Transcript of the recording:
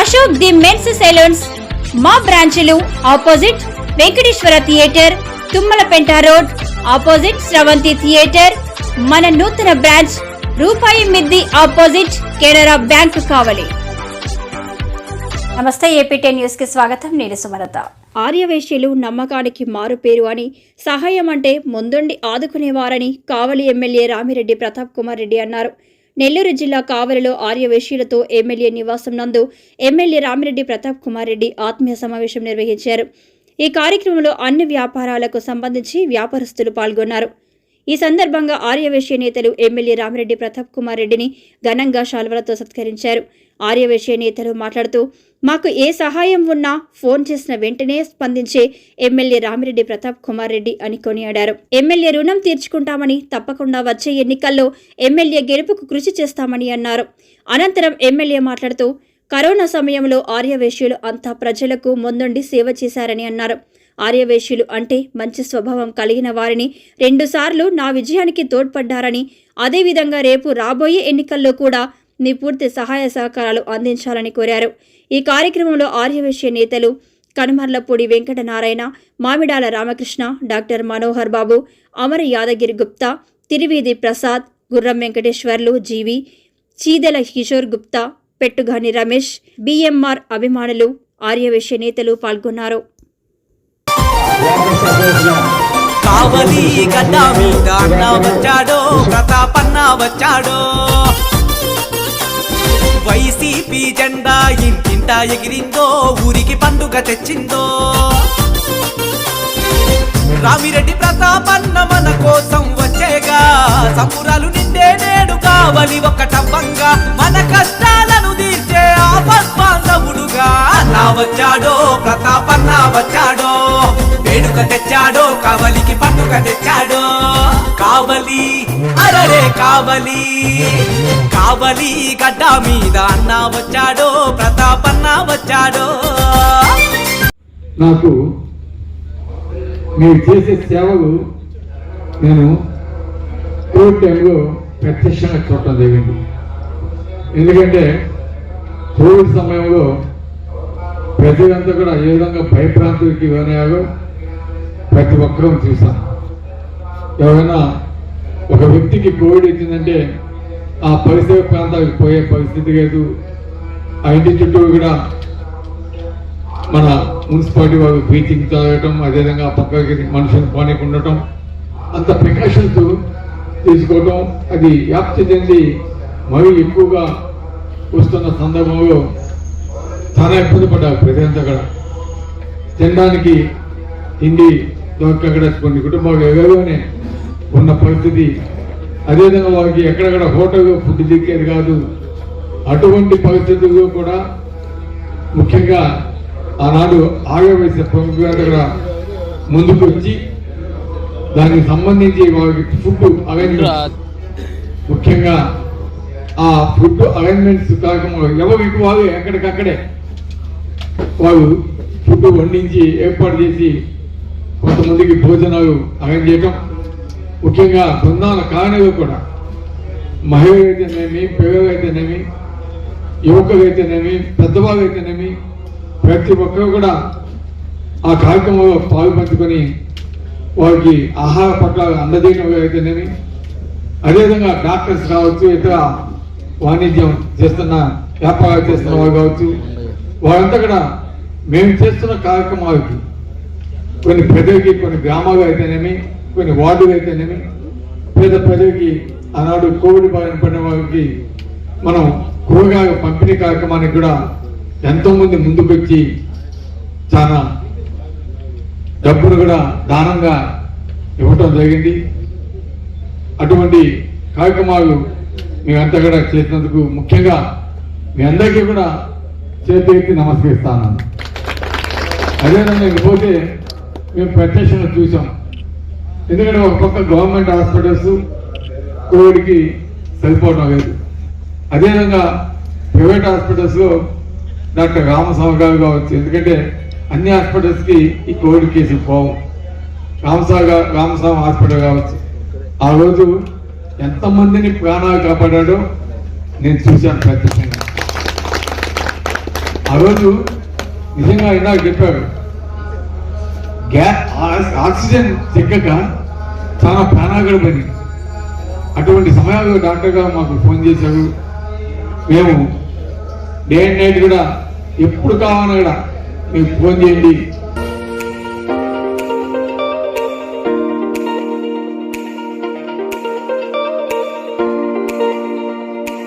Ashok the men's salons. మా బ్రాంచ్లు opposite Venkateswara theatre Tummalapenta road opposite Sravanthi theatre. మన నూతన బ్రాంచ్ రూపాయి మిద్ది ఆపోజిట్ కెనరా బ్యాంక్ కావలి. నమస్తే ఏపీ టెన్ న్యూస్కి స్వాగతం. నేను సుమలత. ఆర్యవేశ్యలు నమ్మకానికి మారు పేరు అని సహాయం అంటే ముందుండి ఆదుకునేవారని కావలి ఎమ్మెల్యే రామిరెడ్డి ప్రతాప్ కుమార్ రెడ్డి అన్నారు. నెల్లూరు జిల్లా కావలిలో ఆర్యవేశ్యులతో ఎమ్మెల్యే నివాసం నందు ఎమ్మెల్యే రామిరెడ్డి ప్రతాప్ కుమార్ రెడ్డి ఆత్మీయ సమావేశం నిర్వహించారు. ఈ కార్యక్రమంలో అన్ని వ్యాపారాలకు సంబంధించి వ్యాపారస్తులు పాల్గొన్నారు. ఈ సందర్భంగా ఆర్యవేశ్య నేతలు ఎమ్మెల్యే రామిరెడ్డి ప్రతాప్ కుమార్ రెడ్డిని ఘనంగా శాల్వలతో సత్కరించారు. ఆర్యవేశ్య నేతలు మాట్లాడుతూ మాకు ఏ సహాయం ఉన్నా ఫోన్ చేసిన వెంటనే స్పందించే ఎమ్మెల్యే రామిరెడ్డి ప్రతాప్ కుమార్ రెడ్డి అని కొనియాడారు. ఎమ్మెల్యే రుణం తీర్చుకుంటామని తప్పకుండా వచ్చే ఎన్నికల్లో ఎమ్మెల్యే గెలుపుకు కృషి చేస్తామని అన్నారు. అనంతరం ఎమ్మెల్యే మాట్లాడుతూ కరోనా సమయంలో ఆర్యవేశ్యులు అంతా ప్రజలకు ముందుండి సేవ చేశారని అన్నారు. ఆర్యవేశ్యులు అంటే మంచి స్వభావం కలిగిన వారిని రెండుసార్లు నా విజయానికి తోడ్పడ్డారని అదేవిధంగా రేపు రాబోయే ఎన్నికల్లో కూడా నీ పూర్తి సహాయ సహకారాలు అందించాలని కోరారు. ఈ కార్యక్రమంలో ఆర్యవేశ్య నేతలు Kanumarlapudi Venkatanarayana Mamidala Ramakrishna doctor Manohar Babu Amara Yadagiri Gupta Tiruveedhi Prasad Gurram Venkateswarlu GV Cheedella Kishore Gupta Pettugani Ramesh BMR అభిమానులు ఆర్యవేశ్య నేతలు పాల్గొన్నారు. కావలి గడ్డ మీద అన్న వచ్చాడో ప్రతాపన్న వచ్చాడో. వైసీపీ జెండా ఇంటింట ఎగిరిందో ఊరికి పండుగ తెచ్చిందో. రామిరెడ్డి ప్రతాపన్న మన కోసం వచ్చేగా. సంబురాలు నిండే నేడు కావలి ఒకటవ్వంగా మన కష్టాలను తీర్చే ఆపద్బాంధవుడుగా నా వచ్చాడో ప్రతాపన్న వచ్చాడో. వేడుక తెచ్చాడో కావలికి పండుగ తెచ్చాడో. కావలి. కావలి గడ్డ మీద అన్న వచ్చాడో ప్రతాపన్న వచ్చాడో. నాకు మీరు చేసే సేవలు నేను కోవిడ్ టైంలో ప్రత్యక్షంగా చూడటం జరిగింది. ఎందుకంటే కోవిడ్ సమయంలో ప్రజలంతా కూడా ఏ విధంగా భయప్రాంతులకి లోనయ్యారో ప్రతి ఒక్కరూ చూసాం ఎవరైనా ఒక కోవిడ్ వచ్చిందంటే ఆ పరిసర ప్రాంతాలకు పోయే పరిస్థితి లేదు. ఆ ఇంటి చుట్టూ కూడా మన మున్సిపాలిటీ వాళ్ళు బ్లీచింగ్ తాగటం అదేవిధంగా పక్కకి మనుషులు పానికి ఉండటం అంత ప్రికాషన్స్ తీసుకోవటం అది వ్యాప్తి చెంది మరీ ఎక్కువగా వస్తున్న సందర్భంలో చాలా ఇబ్బంది పడ్డారు ప్రజలంతా కూడా. తినడానికి తిండి దొరకక్కడ కొన్ని కుటుంబాలు ఎవరోనే ఉన్న పరిస్థితి అదేవిధంగా వారికి ఎక్కడెక్కడ హోటల్ ఫుడ్ దిక్కేది కాదు. అటువంటి పరిస్థితుల్లో కూడా ముఖ్యంగా ఆనాడు ఆగవేశ ప్రముఖులంతా దగ్గర ముందుకు వచ్చి దానికి సంబంధించి వారికి ఫుడ్ అరేంజ్మెంట్ ముఖ్యంగా ఆ ఫుడ్ అరేంజ్మెంట్స్ కార్యక్రమంలో ఎవరికి వాళ్ళు ఎక్కడికక్కడే వారు ఫుడ్ వండించి ఏర్పాటు చేసి కొంతమందికి భోజనాలు అరేంజ్ చేయటం ముఖ్యంగా బృందాల కారణాలు కూడా మహిళలు అయితేనేమి యువకులైతేనేమి అయితేనేమి యువకులు ప్రతి ఒక్కరు కూడా ఆ కార్యక్రమంలో పాల్పంచుకొని వారికి ఆహార పట్ల అందజేయడం అయితేనేమి అదేవిధంగా డాక్టర్స్ కావచ్చు ఇతర వాణిజ్యం చేస్తున్న వ్యాపారాలు చేస్తున్న వారు కావచ్చు వారంతా కూడా మేము చేస్తున్న కార్యక్రమాలకి కొన్ని ప్రజలకి కొన్ని గ్రామాలు అయితేనేమి కొన్ని వార్డులు అయితేనేమి పేద ప్రజలకి ఆనాడు కోవిడ్ బారిన పడిన వారికి మనం కూరగాయ పంపిణీ కార్యక్రమానికి కూడా ఎంతో మంది ముందుకు వచ్చి చాలా డబ్బును కూడా దానంగా ఇవ్వటం జరిగింది. అటువంటి కార్యక్రమాలు మేమంతా కూడా చేసినందుకు ముఖ్యంగా మీ అందరికీ కూడా చేతి నమస్కరిస్తాను. అదేవిధంగా ఇకపోతే మేము ప్రత్యక్షంగా చూసాం. ఎందుకంటే ఒక పక్క గవర్నమెంట్ హాస్పిటల్స్ కోవిడ్కి సరిపోవడం లేదు. అదేవిధంగా ప్రైవేట్ హాస్పిటల్స్లో డాక్టర్ రామస్వామి గారు కావచ్చు. ఎందుకంటే అన్ని హాస్పిటల్స్కి ఈ కోవిడ్ కేసులు పోవు. రామస్వామి గా- రామస్వామి హాస్పిటల్ కావచ్చు. ఆ రోజు ఎంతమందిని ప్రాణాలు కాపాడాడో నేను చూశాను ప్రత్యక్షంగా ఆ రోజు నిజంగా ఇందాక చెప్పారు ఆక్సిజన్ చెక్కక చాలా ప్రాణాగడ పని అటువంటి సమయాల్లో డాక్టర్గా మాకు ఫోన్ చేశాడు మేము డే అండ్ నైట్ కూడా ఎప్పుడు కావాలన్నా కూడా మీకు ఫోన్ చేయండి.